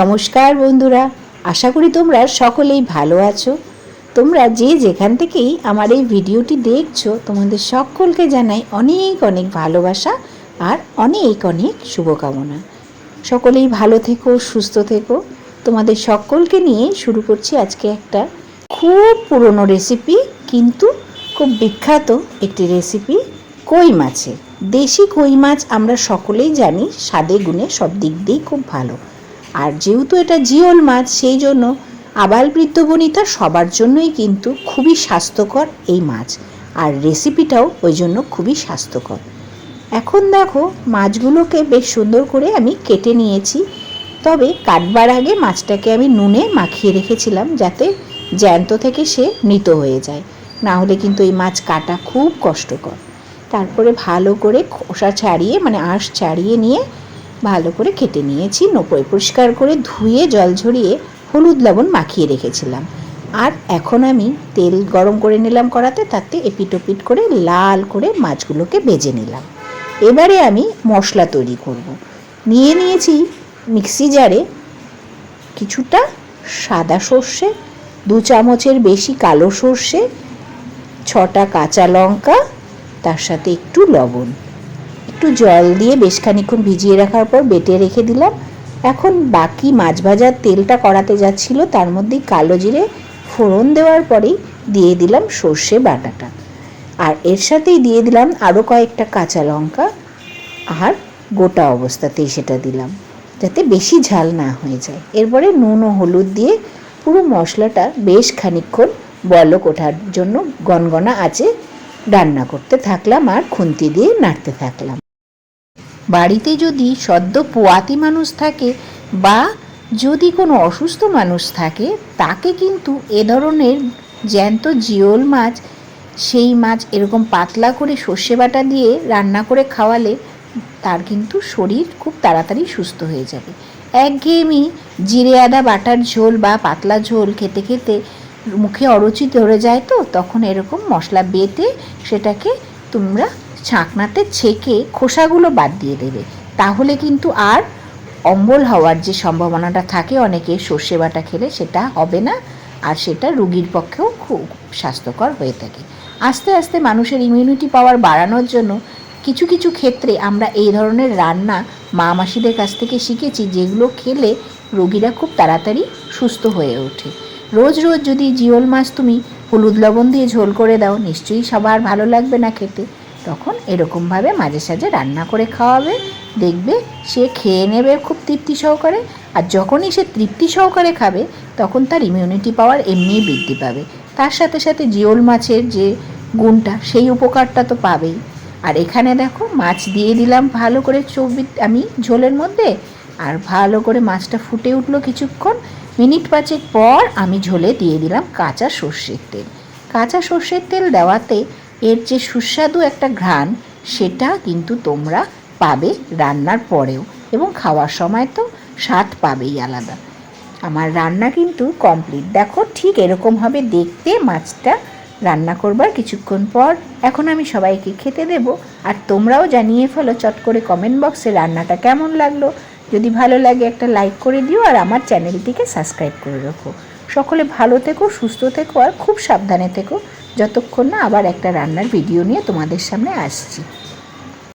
নমস্কার বন্ধুরা, আশা করি তোমরা সকলেই ভালো আছো। তোমরা যে যেখান থেকেই আমার এই ভিডিওটি দেখছ, তোমাদের সকলকে জানাই অনেক অনেক ভালোবাসা আর অনেক অনেক শুভকামনা। সকলেই ভালো থেকো, সুস্থ থেকো। তোমাদের সকলকে নিয়ে শুরু করছি আজকে একটা খুব পুরনো রেসিপি কিন্তু খুব বিখ্যাত একটি রেসিপি কই মাছের দেশি কই মাছ আমরা সকলেই জানি, স্বাদে, গুণে সব দিক দিয়েই খুব ভালো। আর যেহেতু এটা জিওল মাছ, সেই জন্য আবাল বৃদ্ধ বনিতা সবার জন্যই কিন্তু খুবই স্বাস্থ্যকর এই মাছ। আর রেসিপিটাও ওই জন্য খুবই স্বাস্থ্যকর। এখন দেখো, মাছগুলোকে বেশ সুন্দর করে আমি কেটে নিয়েছি। তবে কাটবার আগে মাছটাকে আমি নুনে মাখিয়ে রেখেছিলাম যাতে জ্যান্ত থেকে সে মৃত হয়ে যায়। না হলে কিন্তু এই মাছ কাটা খুব কষ্টকর। তারপরে ভালো করে খোসা ছাড়িয়ে মানে আঁশ ছাড়িয়ে নিয়ে ভালো করে কেটে নিয়েছি নোপয় পরিষ্কার করে ধুয়ে জল ঝরিয়ে হলুদ লবণ মাখিয়ে রেখেছিলাম। আর এখন আমি তেল গরম করে নিলাম কড়াতে, তাতে এপিটোপিট করে লাল করে মাছগুলোকে ভেজে নিলাম। এবারে আমি মশলা তৈরি করব। নিয়ে নিয়েছি মিক্সি জারে কিছুটা সাদা সর্ষে, দু চামচের বেশি কালো সর্ষে, ছটা কাঁচা লঙ্কা, তার সাথে একটু লবণ। একটু জল দিয়ে বেশ খানিক্ষণ ভিজিয়ে রাখার পর বেটে রেখে দিলাম। এখন বাকি মাছ ভাজার তেলটা কড়াতে যাচ্ছিল, তার মধ্যেই কালো জিরে ফোড়ন দেওয়ার পরেই দিয়ে দিলাম সর্ষে বাটাটা। আর এর সাথেই দিয়ে দিলাম আরও কয়েকটা কাঁচা লঙ্কা আর গোটা অবস্থাতেই সেটা দিলাম, যাতে বেশি ঝাল না হয়ে যায়। এরপরে নুন ও হলুদ দিয়ে পুরো মশলাটা বেশ খানিক্ষণ বলক ওঠার জন্য গনগনা আছে রান্না করতে থাকলাম আর খুন্তি দিয়ে নাড়তে থাকলাম। বাড়িতে যদি সদ্য পোয়াতি মানুষ থাকে বা যদি কোনো অসুস্থ মানুষ থাকে, তাকে কিন্তু এ ধরনের জ্যান্ত জিওল মাছ, সেই মাছ এরকম পাতলা করে সর্ষে বাটা দিয়ে রান্না করে খাওয়ালে তার কিন্তু শরীর খুব তাড়াতাড়ি সুস্থ হয়ে যাবে। একঘেয়েমি জিরে আদা বাটার ঝোল বা পাতলা ঝোল খেতে খেতে মুখে অরুচি ধরে যায় তো, তখন এরকম মশলা বেটে সেটাকে তোমরা ছাঁকনাতে ছেঁকে খোসাগুলো বাদ দিয়ে দেবে। তাহলে কিন্তু আর অম্বল হওয়ার যে সম্ভাবনাটা থাকে, অনেকে সর্ষে বাটা খেলে সেটা হবে না, আর সেটা রুগীর পক্ষেও খুব স্বাস্থ্যকর হয়ে থাকে। আস্তে আস্তে মানুষের ইমিউনিটি পাওয়ার বাড়ানোর জন্য কিছু কিছু ক্ষেত্রে আমরা এই ধরনের রান্না মা মাসিদের কাছ থেকে শিখেছি, যেগুলো খেলে রোগীরা খুব তাড়াতাড়ি সুস্থ হয়ে ওঠে। রোজ রোজ যদি জিওল মাছ তুমি হলুদ লবণ দিয়ে ঝোল করে দাও, নিশ্চয়ই সবার ভালো লাগবে না খেতে। তখন এরকমভাবে মাঝে সাঝে রান্না করে খাওয়াবে। দেখবে সে খেয়ে নেবে খুব তৃপ্তি সহকারে। আর যখনই সে তৃপ্তি সহকারে খাবে, তখন তার ইমিউনিটি পাওয়ার এমনিই বৃদ্ধি পাবে। তার সাথে সাথে জিওল মাছের যে গুণটা, সেই উপকারটা তো পাবেই। আর এখানে দেখো, মাছ দিয়ে দিলাম ভালো করে চব্বিশ আমি ঝোলের মধ্যে। আর ভালো করে মাছটা ফুটে উঠল কিছুক্ষণ। মিনিট পাঁচেক পর আমি ঝোলে দিয়ে দিলাম কাঁচা সর্ষের তেল। কাঁচা সর্ষের তেল দেওয়াতে এর যে সুস্বাদু একটা ঘ্রাণ, সেটা কিন্তু তোমরা পাবে রান্নার পরেও এবং খাওয়ার সময় তো স্বাদ পাবেই আলাদা। আমার রান্না কিন্তু কমপ্লিট দেখো ঠিক এরকম হবে দেখতে মাছটা রান্না করবার কিছুক্ষণ পর। এখন আমি সবাইকে খেতে দেব আর তোমরাও জানিয়ে ফেলো চট করে কমেন্ট বক্সে রান্নাটা কেমন লাগল। যদি ভালো লাগে একটা লাইক করে দিও আর আমার চ্যানেলটিকে সাবস্ক্রাইব করে রাখো। সকলে ভালো থেকো, সুস্থ থেকো আর খুব সাবধানে থেকো। যতক্ষণ না আবার একটা রান্নার ভিডিও নিয়ে তোমাদের সামনে আসছি।